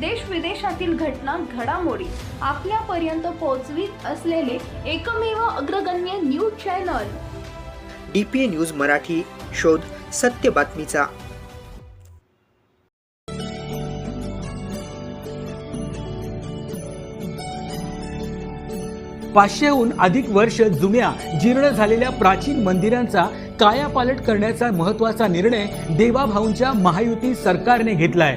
देश विदेशातील घटना घडामोडी आपल्यापर्यंत पोहोचवीत असलेले एकमेव अग्रगण्य news channel. D P A news Marathi शोध सत्य बातमीचा. पाचशेहून अधिक वर्ष जुन्या जीर्ण झालेल्या प्राचीन मंदिरांचा कायापालट करण्याचा महत्त्वाचा निर्णय देवाभाऊंच्या महायुती सरकारने घेतलाय.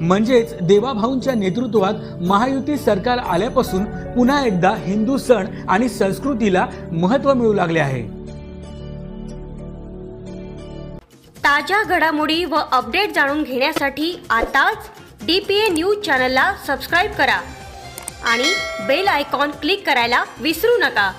म्हणजेच देवाभाऊंच्या नेतृत्वात महायुती सरकार आल्यापासून पुन्हा एकदा हिंदू सण आणि संस्कृतीला महत्त्व मिळू लागले आहे. ताज्या घडामोडी व अपडेट जाणून घेण्यासाठी आताच डी पी ए न्यूज चॅनलला सबस्क्राईब करा आणि बेल आयकॉन क्लिक करायला विसरू नका.